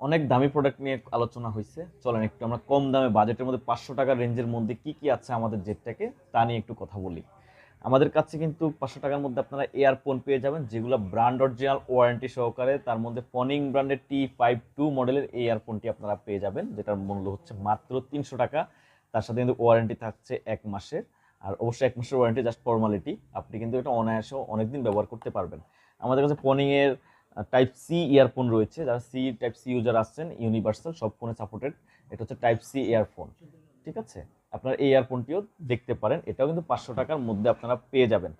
অনেক দামি প্রোডাক্ট নিয়ে আলোচনা হয়েছে চলেন একটু আমরা কম দামে বাজেটের মধ্যে পাঁচশো টাকার রেঞ্জের মধ্যে কি কি আছে আমাদের জেটটাকে তা নিয়ে একটু কথা বলি। আমাদের কাছে কিন্তু পাঁচশো টাকার মধ্যে আপনারা এয়ারফোন পেয়ে যাবেন, যেগুলো ব্র্যান্ড অরিজিনাল ওয়ারেন্টি সহকারে, তার মধ্যে ফনিং ব্র্যান্ডের টি ফাইভ টু মডেলের এয়ারফোনটি আপনারা পেয়ে যাবেন, যেটার মূল্য হচ্ছে মাত্র তিনশো টাকা। তার সাথে কিন্তু ওয়ারেন্টি থাকছে এক মাসের, আর অবশ্যই এক মাসের ওয়ারেন্টি জাস্ট ফর্মালিটি আপনি কিন্তু এটা অনায়াসেও অনেকদিন ব্যবহার করতে পারবেন। আমাদের কাছে ফনিংয়ের টাইপ সি ইয়ারফোন রয়েছে। যারা সি টাইপ সি ইউজার আসছেন ইউনিভার্সাল সব ফোনে সাপোর্টেড এটা হচ্ছে টাইপ সি ইয়ারফোন ঠিক আছে? আপনার এই ইয়ারফোনটিও দেখতে পারেন। এটাও কিন্তু পাঁচশো টাকার মধ্যে আপনারা পেয়ে যাবেন।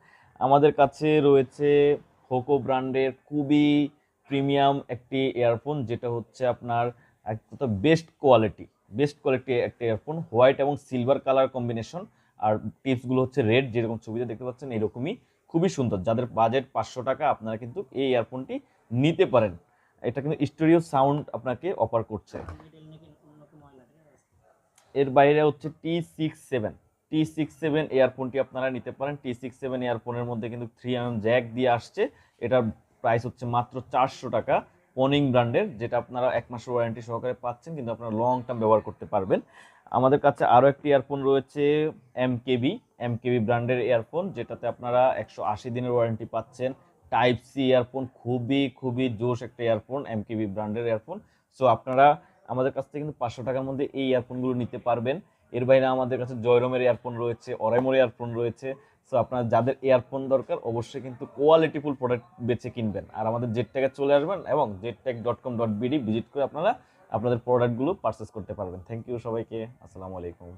আমাদের কাছে রয়েছে হোকো ব্র্যান্ডের খুবই প্রিমিয়াম একটি ইয়ারফোন যেটা হচ্ছে আপনার একটা বেস্ট কোয়ালিটি বেস্ট কোয়ালিটি একটা ইয়ারফোন হোয়াইট এবং সিলভার কালার কম্বিনেশন আর টিপসগুলো হচ্ছে রেড যেরকম ছবিতে দেখতে পাচ্ছেন, এরকমই খুবই সুন্দর। যাদের বাজেট পাঁচশো টাকা, আপনারা কিন্তু এই ইয়ারফোনটি নিতে পারেন। এটা কিন্তু স্টুডিও সাউন্ড আপনাকে অফার করছে। এর বাইরে হচ্ছে T six seven T six seven ইয়ারফোনটি আপনারা নিতে পারেন। টি সিক্স সেভেন ইয়ারফোনের মধ্যে কিন্তু থ্রি এম জ্যাক দিয়ে আসছে। এটার প্রাইস হচ্ছে মাত্র চারশো টাকা। পনিং ব্র্যান্ডের যেটা আপনারা এক মাসের ওয়ারেন্টি সহকারে পাচ্ছেন, কিন্তু আপনারা লং টার্ম ব্যবহার করতে পারবেন। আমাদের কাছে আরও একটি এয়ারফোন রয়েছে এম কেবি এম কেবি ব্র্যান্ডের এয়ারফোন যেটাতে আপনারা একশো আশি দিনের ওয়ারেন্টি পাচ্ছেন। টাইপ সি এয়ারফোন খুবই খুবই জোশ একটা এয়ারফোন এম কেবি ব্র্যান্ডের এয়ারফোন সো আপনারা আমাদের কাছ থেকে কিন্তু পাঁচশো টাকার মধ্যে এই ইয়ারফোনগুলো নিতে পারবেন। এর বাইরে আমাদের কাছে জয়রমের ইয়ারফোন রয়েছে, অরাইমোর ইয়ারফোন রয়েছে। সো আপনার যাদের ইয়ারফোন দরকার, অবশ্যই কিন্তু কোয়ালিটিফুল প্রোডাক্ট বেছে কিনবেন। আর আমাদের জেট ট্যাগে চলে আসবেন এবং jet tag dot com dot BD visit করে আপনারা আপনাদের প্রোডাক্টগুলো পারচেস করতে পারবেন। থ্যাংক ইউ সবাইকে। আসসালামু আলাইকুম।